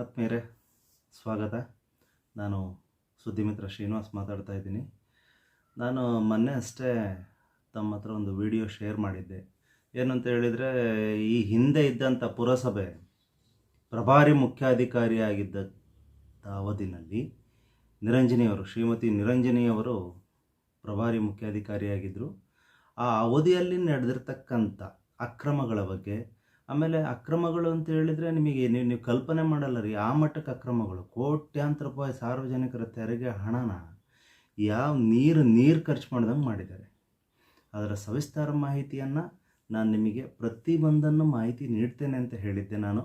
ಆತ್ಮೀಯರೇ, ಸ್ವಾಗತ. ನಾನು ಸುದ್ದಿಮಿತ್ರ ಶ್ರೀನಿವಾಸ್ ಮಾತಾಡ್ತಾ ಇದ್ದೀನಿ. ನಾನು ಮೊನ್ನೆ ಅಷ್ಟೇ ತಮ್ಮ ಹತ್ರ ಒಂದು ವಿಡಿಯೋ ಶೇರ್ ಮಾಡಿದ್ದೆ. ಏನಂತ ಹೇಳಿದರೆ, ಈ ಹಿಂದೆ ಇದ್ದಂಥ ಪುರಸಭೆ ಪ್ರಭಾರಿ ಮುಖ್ಯಾಧಿಕಾರಿಯಾಗಿದ್ದ ಅವಧಿನಲ್ಲಿ ನಿರಂಜನಿಯವರು ಶ್ರೀಮತಿ ನಿರಂಜನಿಯವರು ಪ್ರಭಾರಿ ಮುಖ್ಯಾಧಿಕಾರಿಯಾಗಿದ್ದರು ಆ ಅವಧಿಯಲ್ಲಿ ನಡೆದಿರ್ತಕ್ಕಂಥ ಅಕ್ರಮಗಳ ಬಗ್ಗೆ ಆಮೇಲೆ ಅಕ್ರಮಗಳು ಅಂತ ಹೇಳಿದರೆ ನಿಮಗೆ ನೀವು ನೀವು ಕಲ್ಪನೆ ಮಾಡಲ್ಲ ರೀ. ಆ ಮಟ್ಟಕ್ಕೆ ಅಕ್ರಮಗಳು. ಕೋಟ್ಯಾಂತರ ರೂಪಾಯಿ ಸಾರ್ವಜನಿಕರ ತೆರಿಗೆ ಹಣನ ಯಾವ ನೀರು ನೀರು ಖರ್ಚು ಮಾಡ್ದಂಗೆ ಮಾಡಿದ್ದಾರೆ. ಅದರ ಸವಿಸ್ತಾರ ಮಾಹಿತಿಯನ್ನು ನಾನು ನಿಮಗೆ ಪ್ರತಿಯೊಂದನ್ನು ಮಾಹಿತಿ ನೀಡ್ತೇನೆ ಅಂತ ಹೇಳಿದ್ದೆ ನಾನು.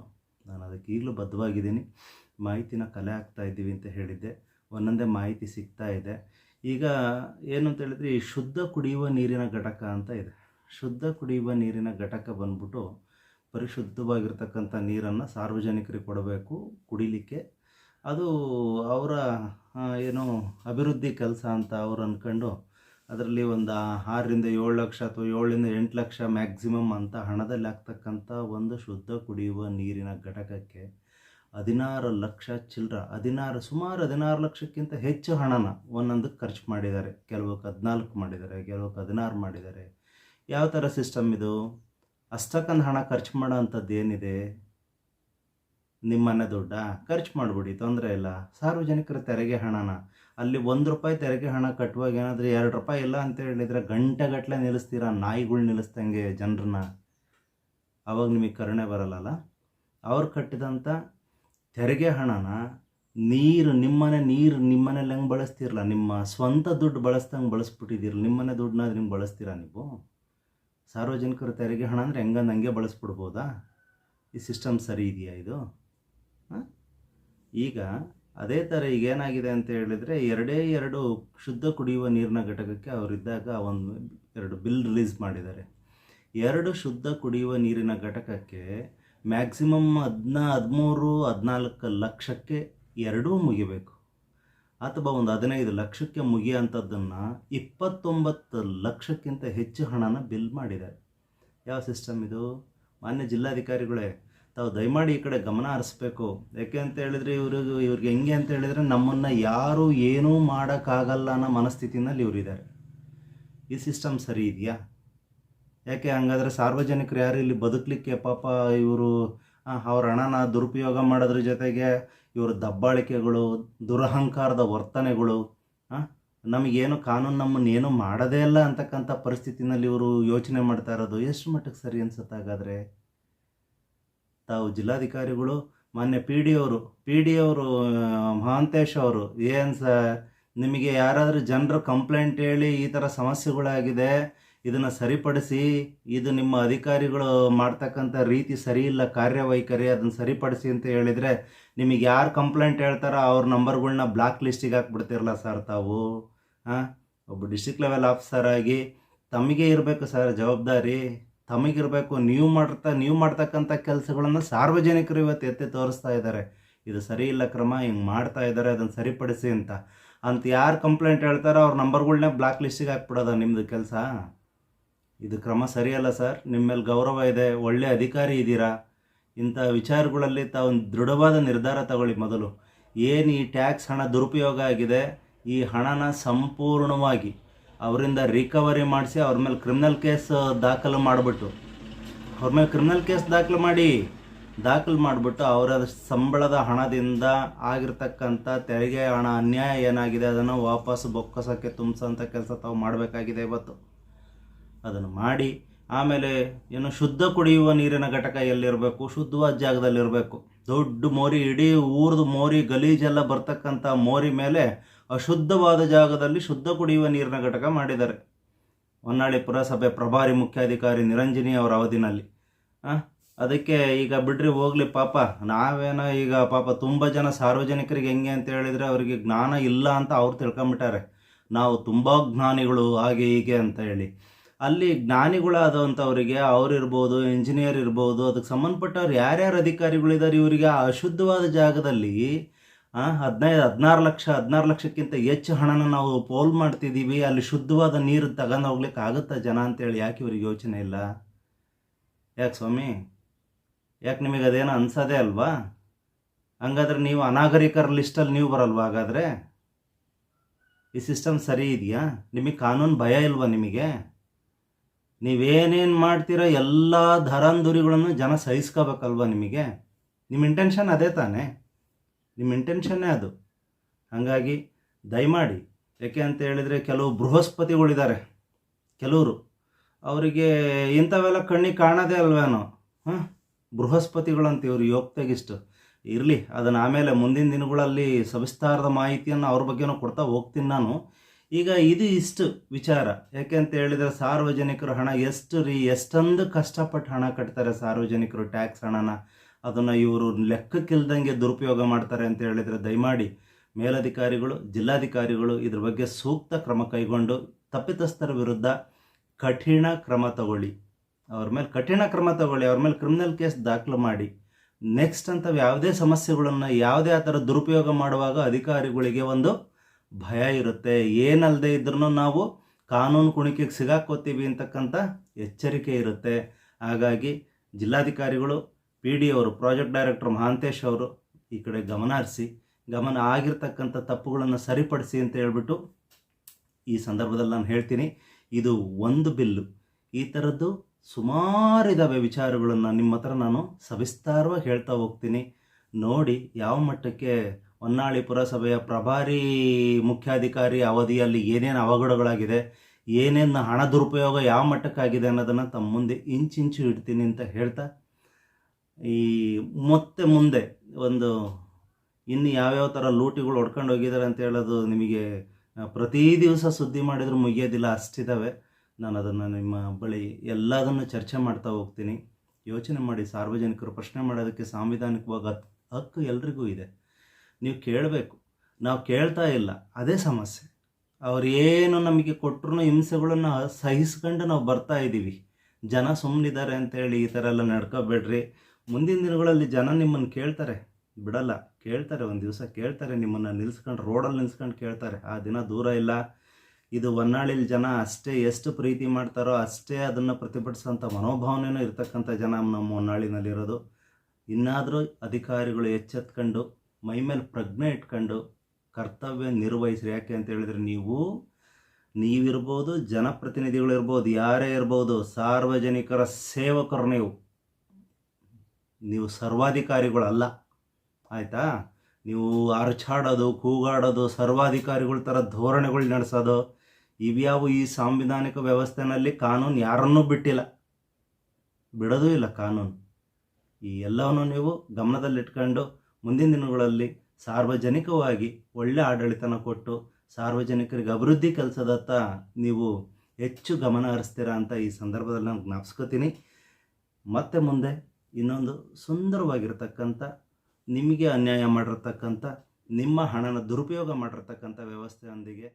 ನಾನು ಅದಕ್ಕೆ ಈಗಲೂ ಬದ್ಧವಾಗಿದ್ದೀನಿ. ಮಾಹಿತಿನ ಕಲೆ ಹಾಕ್ತಾ ಇದ್ದೀವಿ ಅಂತ ಹೇಳಿದ್ದೆ. ಒಂದೊಂದೇ ಮಾಹಿತಿ ಸಿಗ್ತಾ ಇದೆ. ಈಗ ಏನು ಅಂತ ಹೇಳಿದ್ರೆ ಈ ಶುದ್ಧ ಕುಡಿಯುವ ನೀರಿನ ಘಟಕ ಅಂತ ಇದೆ. ಶುದ್ಧ ಕುಡಿಯುವ ನೀರಿನ ಘಟಕ ಬಂದ್ಬಿಟ್ಟು ಪರಿಶುದ್ಧವಾಗಿರ್ತಕ್ಕಂಥ ನೀರನ್ನು ಸಾರ್ವಜನಿಕರಿಗೆ ಕೊಡಬೇಕು, ಕುಡಿಲಿಕ್ಕೆ. ಅದು ಅವರ ಏನು ಅಭಿವೃದ್ಧಿ ಕೆಲಸ ಅಂತ ಅವ್ರು ಅಂದ್ಕೊಂಡು ಅದರಲ್ಲಿ ಒಂದು ಆರರಿಂದ ಏಳು ಲಕ್ಷ ಅಥವಾ ಏಳರಿಂದ ಎಂಟು ಲಕ್ಷ ಮ್ಯಾಕ್ಸಿಮಮ್ ಅಂತ ಹಣದಲ್ಲಿ ಆಗ್ತಕ್ಕಂಥ ಒಂದು ಶುದ್ಧ ಕುಡಿಯುವ ನೀರಿನ ಘಟಕಕ್ಕೆ ಹದಿನಾರು ಲಕ್ಷ ಚಿಲ್ಲರ, ಹದಿನಾರು, ಸುಮಾರು ಹದಿನಾರು ಲಕ್ಷಕ್ಕಿಂತ ಹೆಚ್ಚು ಹಣನ ಒಂದೊಂದಕ್ಕೆ ಖರ್ಚು ಮಾಡಿದ್ದಾರೆ. ಕೆಲವಕ್ಕೆ ಹದಿನಾಲ್ಕು ಮಾಡಿದ್ದಾರೆ ಕೆಲವಕ್ಕೆ ಹದಿನಾರು ಮಾಡಿದ್ದಾರೆ. ಯಾವ ಥರ ಸಿಸ್ಟಮ್ ಇದು? ಅಷ್ಟಕ್ಕೊಂದು ಹಣ ಖರ್ಚು ಮಾಡೋ ಅಂಥದ್ದು ಏನಿದೆ? ನಿಮ್ಮನೆ ದುಡ್ಡ? ಖರ್ಚು ಮಾಡಿಬಿಡಿ, ತೊಂದರೆ ಇಲ್ಲ. ಸಾರ್ವಜನಿಕರ ತೆರಿಗೆ ಹಣನ. ಅಲ್ಲಿ ಒಂದು ರೂಪಾಯಿ ತೆರಿಗೆ ಹಣ ಕಟ್ಟುವಾಗ ಏನಾದರೂ ಎರಡು ರೂಪಾಯಿ ಇಲ್ಲ ಅಂತ ಹೇಳಿದರೆ ಗಂಟೆಗಟ್ಟಲೆ ನಿಲ್ಲಿಸ್ತೀರಾ? ನಾಯಿಗಳು ನಿಲ್ಲಿಸ್ದಂಗೆ ಜನರನ್ನ. ಅವಾಗ ನಿಮಗೆ ಕರುಣೆ ಬರಲ್ಲಲ್ಲ? ಅವ್ರು ಕಟ್ಟಿದಂಥ ತೆರಿಗೆ ಹಣನ ನೀರು, ನಿಮ್ಮನೆ ನೀರು ನಿಮ್ಮನೇಲಿ ಹೆಂಗೆ ಬಳಸ್ತಿರಲ್ಲ ನಿಮ್ಮ ಸ್ವಂತ ದುಡ್ಡು ಬಳಸ್ದಂಗೆ ಬಳಸ್ಬಿಟ್ಟಿದ್ದೀರಲ್ಲ ನಿಮ್ಮನೆ ದುಡ್ಡನ್ನ ನಿಮ್ಗೆ ಬಳಸ್ತೀರಾ ನೀವು? ಸಾರ್ವಜನಿಕರ ತೆರಿಗೆ ಹಣ ಅಂದರೆ ಹೆಂಗಂದು ಹಂಗೆ ಬಳಸ್ಬಿಡ್ಬೋದಾ? ಈ ಸಿಸ್ಟಮ್ ಸರಿ ಇದೆಯಾ ಇದು? ಈಗ ಅದೇ ಥರ ಈಗ ಏನಾಗಿದೆ ಅಂತ ಹೇಳಿದರೆ ಎರಡೇ ಎರಡು ಶುದ್ಧ ಕುಡಿಯುವ ನೀರಿನ ಘಟಕಕ್ಕೆ ಅವರಿದ್ದಾಗ ಒಂದು ಎರಡು ಬಿಲ್ ರಿಲೀಸ್ ಮಾಡಿದ್ದಾರೆ. ಎರಡು ಶುದ್ಧ ಕುಡಿಯುವ ನೀರಿನ ಘಟಕಕ್ಕೆ ಮ್ಯಾಕ್ಸಿಮಮ್ ಹದಿನ ಹದಿಮೂರು ಹದಿನಾಲ್ಕು ಲಕ್ಷಕ್ಕೆ ಎರಡೂ ಮುಗಿಬೇಕು. ಅಥವಾ ಒಂದು ಹದಿನೈದು ಲಕ್ಷಕ್ಕೆ ಮುಗಿಯೋಂಥದ್ದನ್ನು ಇಪ್ಪತ್ತೊಂಬತ್ತು ಲಕ್ಷಕ್ಕಿಂತ ಹೆಚ್ಚು ಹಣನ ಬಿಲ್ ಮಾಡಿದ್ದಾರೆ. ಯಾವ ಸಿಸ್ಟಮ್ ಇದು? ಮಾನ್ಯ ಜಿಲ್ಲಾಧಿಕಾರಿಗಳೇ, ತಾವು ದಯಮಾಡಿ ಈ ಕಡೆ ಗಮನ ಹರಿಸ್ಬೇಕು. ಯಾಕೆ ಅಂತ ಹೇಳಿದ್ರೆ ಇವ್ರಿಗೆ ಇವ್ರಿಗೆ ಹೆಂಗೆ ಅಂತ ಹೇಳಿದರೆ ನಮ್ಮನ್ನು ಯಾರೂ ಏನೂ ಮಾಡೋಕ್ಕಾಗಲ್ಲ ಅನ್ನೋ ಮನಸ್ಥಿತಿನಲ್ಲಿ ಇವರಿದ್ದಾರೆ ಈ ಸಿಸ್ಟಮ್ ಸರಿ ಇದೆಯಾ? ಯಾಕೆ ಹಂಗಾದ್ರೆ ಸಾರ್ವಜನಿಕರು ಯಾರು ಇಲ್ಲಿ ಬದುಕಲಿಕ್ಕೆ ಪಾಪ ಇವರು ಅವ್ರ ಹಣನ ದುರುಪಯೋಗ ಮಾಡೋದ್ರ ಜೊತೆಗೆ ಇವ್ರ ದಬ್ಬಾಳಿಕೆಗಳು, ದುರಹಂಕಾರದ ವರ್ತನೆಗಳು ನಮಗೇನು ಕಾನೂನು ನಮ್ಮನ್ನೇನು ಮಾಡೋದೇ ಇಲ್ಲ ಅಂತಕ್ಕಂಥ ಪರಿಸ್ಥಿತಿನಲ್ಲಿ ಇವರು ಯೋಚನೆ ಮಾಡ್ತಾ ಇರೋದು ಎಷ್ಟು ಮಟ್ಟಕ್ಕೆ ಸರಿ ಅನ್ಸುತ್ತೆ ಹಾಗಾದರೆ ತಾವು ಜಿಲ್ಲಾಧಿಕಾರಿಗಳು, ಮಾನ್ಯ ಪಿ ಡಿ ಅವರು, ಪಿ ಡಿ ಅವರು ಮಹಾಂತೇಶ್ ಅವರು, ಏನು ಸರ್ ನಿಮಗೆ ಯಾರಾದರೂ ಜನರು ಕಂಪ್ಲೇಂಟ್ ಹೇಳಿ ಈ ಥರ ಸಮಸ್ಯೆಗಳಾಗಿದೆ ಇದನ್ನು ಸರಿಪಡಿಸಿ ಇದು ನಿಮ್ಮ ಅಧಿಕಾರಿಗಳು ಮಾಡ್ತಕ್ಕಂಥ ರೀತಿ ಸರಿ ಇಲ್ಲ, ಕಾರ್ಯವೈಖರಿ, ಅದನ್ನು ಸರಿಪಡಿಸಿ ಅಂತ ಹೇಳಿದರೆ ನಿಮಗೆ ಯಾರು ಕಂಪ್ಲೇಂಟ್ ಹೇಳ್ತಾರೋ ಅವ್ರ ನಂಬರ್ಗಳನ್ನ ಬ್ಲಾಕ್ ಲಿಸ್ಟಿಗೆ ಹಾಕ್ಬಿಡ್ತಿರಲ್ಲ ಸರ್ ತಾವು. ಹಾಂ ಒಬ್ಬ ಡಿಸ್ಟಿಕ್ ಲೆವೆಲ್ ಆಫೀಸರ್ ಆಗಿ ತಮಗೆ ಇರಬೇಕು ಸರ್ ಜವಾಬ್ದಾರಿ ತಮಗಿರಬೇಕು ನೀವು ಮಾಡ್ತಾ, ನೀವು ಮಾಡ್ತಕ್ಕಂಥ ಕೆಲಸಗಳನ್ನು ಸಾರ್ವಜನಿಕರು ಇವತ್ತು ಎತ್ತಿ ತೋರಿಸ್ತಾ ಇದ್ದಾರೆ. ಇದು ಸರಿ ಇಲ್ಲ ಕ್ರಮ, ಹಿಂಗೆ ಮಾಡ್ತಾ ಇದ್ದಾರೆ, ಅದನ್ನು ಸರಿಪಡಿಸಿ ಅಂತ. ಅಂತ ಯಾರು ಕಂಪ್ಲೇಂಟ್ ಹೇಳ್ತಾರೋ ಅವ್ರ ನಂಬರ್ಗಳನ್ನೇ ಬ್ಲಾಕ್ ಲಿಸ್ಟಿಗೆ ಹಾಕ್ಬಿಡೋದ ನಿಮ್ಮದು ಕೆಲಸ. ಇದು ಕ್ರಮ ಸರಿಯಲ್ಲ ಸರ್. ನಿಮ್ಮ ಮೇಲೆ ಗೌರವ ಇದೆ, ಒಳ್ಳೆ ಅಧಿಕಾರಿ ಇದ್ದೀರಾ ಇಂಥ ವಿಚಾರಗಳಲ್ಲಿ ತಾವು ದೃಢವಾದ ನಿರ್ಧಾರ ತಗೊಳ್ಳಿ ಮೊದಲು. ಏನು ಈ ಟ್ಯಾಕ್ಸ್ ಹಣ ದುರುಪಯೋಗ ಆಗಿದೆ? ಈ ಹಣನ ಸಂಪೂರ್ಣವಾಗಿ ಅವರಿಂದ ರಿಕವರಿ ಮಾಡಿಸಿ ಅವ್ರ ಮೇಲೆ ಕ್ರಿಮಿನಲ್ ಕೇಸ್ ದಾಖಲು ಮಾಡಿಬಿಟ್ಟು. ಅವ್ರ ಮೇಲೆ ಕ್ರಿಮಿನಲ್ ಕೇಸ್ ದಾಖಲು ಮಾಡಿ. ದಾಖಲು ಮಾಡಿಬಿಟ್ಟು ಅವರ ಸಂಬಳದ ಹಣದಿಂದ ಆಗಿರ್ತಕ್ಕಂಥ ತೆರಿಗೆ ಹಣ, ಅನ್ಯಾಯ ಏನಾಗಿದೆ, ಅದನ್ನು ವಾಪಸ್ ಬೊಕ್ಕಸಕ್ಕೆ ತುಂಬಿಸೋಂಥ ಕೆಲಸ ತಾವು ಮಾಡಬೇಕಾಗಿದೆ ಇವತ್ತು. ಅದನ್ನು ಮಾಡಿ, ಆಮೇಲೆ ಏನು ಶುದ್ಧ ಕುಡಿಯುವ ನೀರಿನ ಘಟಕ ಎಲ್ಲಿರಬೇಕು, ಶುದ್ಧವಾದ ಜಾಗದಲ್ಲಿರಬೇಕು. ದೊಡ್ಡ ಮೋರಿ, ಇಡೀ ಊರ್ದು ಮೋರಿ, ಗಲೀಜೆಲ್ಲ ಬರ್ತಕ್ಕಂಥ ಮೋರಿ ಮೇಲೆ ಅಶುದ್ಧವಾದ ಜಾಗದಲ್ಲಿ ಶುದ್ಧ ಕುಡಿಯುವ ನೀರಿನ ಘಟಕ ಮಾಡಿದ್ದಾರೆ. ಹೊನ್ನಾಳಿ ಪುರಸಭೆ ಪ್ರಭಾರಿ ಮುಖ್ಯಾಧಿಕಾರಿ ನಿರಂಜನಿ ಅವರ ಅವಧಿನಲ್ಲಿ. ಅದಕ್ಕೆ ಈಗ ಬಿಡ್ರಿ, ಹೋಗ್ಲಿ ಪಾಪ. ನಾವೇನೋ ಈಗ ಪಾಪ ತುಂಬ ಜನ ಸಾರ್ವಜನಿಕರಿಗೆ ಹೆಂಗೆ ಅಂತ ಹೇಳಿದರೆ ಅವರಿಗೆ ಜ್ಞಾನ ಇಲ್ಲ ಅಂತ ಅವ್ರು ತಿಳ್ಕೊಂಬಿಟ್ಟಾರೆ. ನಾವು ತುಂಬ ಜ್ಞಾನಿಗಳು ಹಾಗೆ ಹೀಗೆ ಅಂತ ಹೇಳಿ. ಅಲ್ಲಿ ಜ್ಞಾನಿಗಳಾದಂಥವರಿಗೆ ಅವ್ರಿರ್ಬೋದು ಇಂಜಿನಿಯರ್ ಇರ್ಬೋದು, ಅದಕ್ಕೆ ಸಂಬಂಧಪಟ್ಟವ್ರು ಯಾರ್ಯಾರು ಅಧಿಕಾರಿಗಳಿದ್ದಾರೆ ಇವರಿಗೆ? ಆ ಅಶುದ್ಧವಾದ ಜಾಗದಲ್ಲಿ ಹದಿನೈದು, ಹದಿನಾರು ಲಕ್ಷ, ಹದಿನಾರು ಲಕ್ಷಕ್ಕಿಂತ ಹೆಚ್ಚು ಹಣನ ನಾವು ಪೋಲ್ ಮಾಡ್ತಿದ್ದೀವಿ ಅಲ್ಲಿ ಶುದ್ಧವಾದ ನೀರು ತಗೊಂಡು ಹೋಗ್ಲಿಕ್ಕೆ ಆಗುತ್ತಾ ಜನ ಅಂತೇಳಿ ಯಾಕೆ ಇವ್ರಿಗೆ ಯೋಚನೆ ಇಲ್ಲ? ಯಾಕೆ ಸ್ವಾಮಿ? ಯಾಕೆ ನಿಮಗೆ ಅದೇನೋ ಅನ್ಸೋದೇ ಅಲ್ವಾ? ಹಂಗಾದ್ರೆ ನೀವು ಅನಾಗರಿಕರ ಲಿಸ್ಟಲ್ಲಿ ನೀವು ಬರಲ್ವಾ ಹಾಗಾದರೆ? ಈ ಸಿಸ್ಟಮ್ ಸರಿ ಇದೆಯಾ? ನಿಮಗೆ ಕಾನೂನು ಭಯ ಇಲ್ವಾ ನಿಮಗೆ? ನೀವೇನೇನು ಮಾಡ್ತೀರೋ ಎಲ್ಲ ಧರಾಂಧುರಿಗಳನ್ನು ಜನ ಸಹಿಸ್ಕೋಬೇಕಲ್ವ ನಿಮಗೆ? ನಿಮ್ಮ ಇಂಟೆನ್ಷನ್ ಅದೇ ತಾನೇ. ನಿಮ್ಮ ಇಂಟೆನ್ಷನ್ನೇ ಅದು. ಹಾಗಾಗಿ ದಯಮಾಡಿ ಯಾಕೆ ಅಂತ ಹೇಳಿದರೆ ಕೆಲವು ಬೃಹಸ್ಪತಿಗಳಿದ್ದಾರೆ, ಕೆಲವರು. ಅವರಿಗೆ ಇಂಥವೆಲ್ಲ ಕಣ್ಣಿಗೆ ಕಾಣೋದೇ ಅಲ್ವೇನೋ? ಹಾಂ? ಬೃಹಸ್ಪತಿಗಳಂತ ಇವರು ಯೋಗ್ತೆಗಿಷ್ಟು ಇರಲಿ, ಅದನ್ನು ಆಮೇಲೆ ಮುಂದಿನ ದಿನಗಳಲ್ಲಿ ಸವಿಸ್ತಾರದ ಮಾಹಿತಿಯನ್ನು ಅವ್ರ ಬಗ್ಗೆನೂ ಕೊಡ್ತಾ ಹೋಗ್ತೀನಿ ನಾನು. ಈಗ ಇದು ಇಷ್ಟು ವಿಚಾರ. ಯಾಕೆ ಅಂತ ಹೇಳಿದರೆ ಸಾರ್ವಜನಿಕರು ಹಣ ಎಷ್ಟು ರೀ, ಎಷ್ಟೊಂದು ಕಷ್ಟಪಟ್ಟು ಹಣ ಕಟ್ತಾರೆ ಸಾರ್ವಜನಿಕರು ಟ್ಯಾಕ್ಸ್ ಹಣನ. ಅದನ್ನು ಇವರು ಲೆಕ್ಕಕ್ಕಿಲ್ದಂಗೆ ದುರುಪಯೋಗ ಮಾಡ್ತಾರೆ ಅಂತ ಹೇಳಿದರೆ ದಯಮಾಡಿ ಮೇಲಧಿಕಾರಿಗಳು, ಜಿಲ್ಲಾಧಿಕಾರಿಗಳು ಇದ್ರ ಬಗ್ಗೆ ಸೂಕ್ತ ಕ್ರಮ ಕೈಗೊಂಡು ತಪ್ಪಿತಸ್ಥರ ವಿರುದ್ಧ ಕಠಿಣ ಕ್ರಮ ತಗೊಳ್ಳಿ. ಅವ್ರ ಮೇಲೆ ಕಠಿಣ ಕ್ರಮ ತಗೊಳ್ಳಿ, ಅವ್ರ ಮೇಲೆ ಕ್ರಿಮಿನಲ್ ಕೇಸ್ ದಾಖಲು ಮಾಡಿ. ನೆಕ್ಸ್ಟ್ ಅಂತ ಯಾವುದೇ ಸಮಸ್ಯೆಗಳನ್ನು ಯಾವುದೇ ಆ ಥರ ದುರುಪಯೋಗ ಮಾಡುವಾಗ ಅಧಿಕಾರಿಗಳಿಗೆ ಒಂದು ಭಯ ಇರುತ್ತೆ. ಏನಲ್ಲದೆ ಇದ್ರೂ ನಾವು ಕಾನೂನು ಕುಣಿಕೆಗೆ ಸಿಗಾಕೋತೀವಿ ಅಂತಕ್ಕಂಥ ಎಚ್ಚರಿಕೆ ಇರುತ್ತೆ. ಹಾಗಾಗಿ ಜಿಲ್ಲಾಧಿಕಾರಿಗಳು ಪಿ ಡಿ ಅವರು ಪ್ರಾಜೆಕ್ಟ್ ಡೈರೆಕ್ಟರ್ ಮಹಾಂತೇಶ್ ಅವರು ಈ ಕಡೆ ಗಮನ ಹರಿಸಿ, ಗಮನ ಆಗಿರ್ತಕ್ಕಂಥ ತಪ್ಪುಗಳನ್ನು ಸರಿಪಡಿಸಿ ಅಂತ ಹೇಳ್ಬಿಟ್ಟು ಈ ಸಂದರ್ಭದಲ್ಲಿ ನಾನು ಹೇಳ್ತೀನಿ. ಇದು ಒಂದು ಬಿಲ್ಲು. ಈ ಥರದ್ದು ಸುಮಾರು ಇದ್ದಾವೆ ವಿಚಾರಗಳನ್ನು ನಿಮ್ಮ ಹತ್ರ ನಾನು ಸವಿಸ್ತಾರವಾಗಿ ಹೇಳ್ತಾ ಹೋಗ್ತೀನಿ. ನೋಡಿ ಯಾವ ಮಟ್ಟಕ್ಕೆ ಹೊನ್ನಾಳಿ ಪುರಸಭೆಯ ಪ್ರಭಾರಿ ಮುಖ್ಯಾಧಿಕಾರಿ ಅವಧಿಯಲ್ಲಿ ಏನೇನು ಅವಘಡಗಳಾಗಿದೆ, ಏನೇನು ಹಣ ದುರುಪಯೋಗ ಯಾವ ಮಟ್ಟಕ್ಕಾಗಿದೆ ಅನ್ನೋದನ್ನು ತಮ್ಮ ಮುಂದೆ ಇಂಚಿಂಚು ಇಡ್ತೀನಿ ಅಂತ ಹೇಳ್ತಾ, ಈ ಮತ್ತೆ ಮುಂದೆ ಒಂದು ಇನ್ನು ಯಾವ್ಯಾವ ಥರ ಲೂಟಿಗಳು ಹೊಡ್ಕೊಂಡು ಹೋಗಿದ್ದಾರೆ ಅಂತ ಹೇಳೋದು ನಿಮಗೆ ಪ್ರತಿ ದಿವಸ ಸುದ್ದಿ ಮಾಡಿದರೂ ಮುಗಿಯೋದಿಲ್ಲ ಅಷ್ಟಿದ್ದಾವೆ ನಾನು ಅದನ್ನು ನಿಮ್ಮ ಬಳಿ ಎಲ್ಲದನ್ನು ಚರ್ಚೆ ಮಾಡ್ತಾ ಹೋಗ್ತೀನಿ. ಯೋಚನೆ ಮಾಡಿ, ಸಾರ್ವಜನಿಕರು ಪ್ರಶ್ನೆ ಮಾಡೋದಕ್ಕೆ ಸಾಂವಿಧಾನಿಕವಾಗಿ ಹಕ್- ಹಕ್ಕು ಎಲ್ರಿಗೂ ಇದೆ. ನೀವು ಕೇಳಬೇಕು. ನಾವು ಕೇಳ್ತಾ ಇಲ್ಲ. ಅದೇ ಸಮಸ್ಯೆ. ಅವ್ರು ಏನು ನಮಗೆ ಕೊಟ್ಟರು ಹಿಂಸೆಗಳನ್ನು ಸಹಿಸ್ಕೊಂಡು ನಾವು ಬರ್ತಾ ಇದ್ದೀವಿ. ಜನ ಸುಮ್ಮನಿದ್ದಾರೆ ಅಂತೇಳಿ ಈ ಥರ ಎಲ್ಲ ನಡ್ಕೋಬೇಡ್ರಿ. ಮುಂದಿನ ದಿನಗಳಲ್ಲಿ ಜನ ನಿಮ್ಮನ್ನು ಕೇಳ್ತಾರೆ. ಬಿಡಲ್ಲ. ಕೇಳ್ತಾರೆ. ಒಂದು ದಿವಸ ಕೇಳ್ತಾರೆ. ನಿಮ್ಮನ್ನು ನಿಲ್ಸ್ಕೊಂಡು, ರೋಡಲ್ಲಿ ನಿಲ್ಸ್ಕೊಂಡು ಕೇಳ್ತಾರೆ. ಆ ದಿನ ದೂರ ಇಲ್ಲ. ಇದು ಹೊನ್ನಾಳಿಲಿ ಜನ ಅಷ್ಟೇ ಎಷ್ಟು ಪ್ರೀತಿ ಮಾಡ್ತಾರೋ ಅಷ್ಟೇ ಅದನ್ನು ಪ್ರತಿಭಟಿಸೋಂಥ ಮನೋಭಾವನೆಯೂ ಇರ್ತಕ್ಕಂಥ ಜನ ನಮ್ಮ ಹೊನ್ನಾಳಿನಲ್ಲಿರೋದು. ಇನ್ನಾದರೂ ಅಧಿಕಾರಿಗಳು ಎಚ್ಚೆತ್ಕೊಂಡು ಮೈ ಮೇಲೆ ಪ್ರಜ್ಞೆ ಇಟ್ಕೊಂಡು ಕರ್ತವ್ಯ ನಿರ್ವಹಿಸ್ರಿ. ಯಾಕೆ ಅಂತ ಹೇಳಿದ್ರೆ ನೀವು, ನೀವಿರ್ಬೋದು, ಜನಪ್ರತಿನಿಧಿಗಳು ಇರ್ಬೋದು, ಯಾರೇ ಇರ್ಬೋದು, ಸಾರ್ವಜನಿಕರ ಸೇವಕರು ನೀವು. ನೀವು ಸರ್ವಾಧಿಕಾರಿಗಳಲ್ಲ. ಆಯಿತಾ? ನೀವು ಅರಚಾಡೋದು ಕೂಗಾಡೋದು, ಸರ್ವಾಧಿಕಾರಿಗಳ ಥರ ಧೋರಣೆಗಳು ನಡೆಸೋದು, ಇವ್ಯಾವು ಈ ಸಾಂವಿಧಾನಿಕ ವ್ಯವಸ್ಥೆನಲ್ಲಿ ಕಾನೂನು ಯಾರನ್ನೂ ಬಿಟ್ಟಿಲ್ಲ. ಬಿಡೋದೂ ಇಲ್ಲ ಕಾನೂನು. ಈ ಎಲ್ಲವನ್ನು ನೀವು ಗಮನದಲ್ಲಿಟ್ಕೊಂಡು ಮುಂದಿನ ದಿನಗಳಲ್ಲಿ ಸಾರ್ವಜನಿಕವಾಗಿ ಒಳ್ಳೆ ಆಡಳಿತನ ಕೊಟ್ಟು ಸಾರ್ವಜನಿಕರಿಗೆ ಅಭಿವೃದ್ಧಿ ಕೆಲಸದತ್ತ ನೀವು ಹೆಚ್ಚು ಗಮನ ಹರಿಸ್ತೀರಾ ಅಂತ ಈ ಸಂದರ್ಭದಲ್ಲಿ ನಾನು ಜ್ಞಾಪಿಸ್ಕೋತೀನಿ. ಮತ್ತೆ ಮುಂದೆ ಇನ್ನೊಂದು ಸುಂದರವಾಗಿರ್ತಕ್ಕಂಥ, ನಿಮಗೆ ಅನ್ಯಾಯ ಮಾಡಿರ್ತಕ್ಕಂಥ, ನಿಮ್ಮ ಹಣನ ದುರುಪಯೋಗ ಮಾಡಿರ್ತಕ್ಕಂಥ ವ್ಯವಸ್ಥೆಯೊಂದಿಗೆ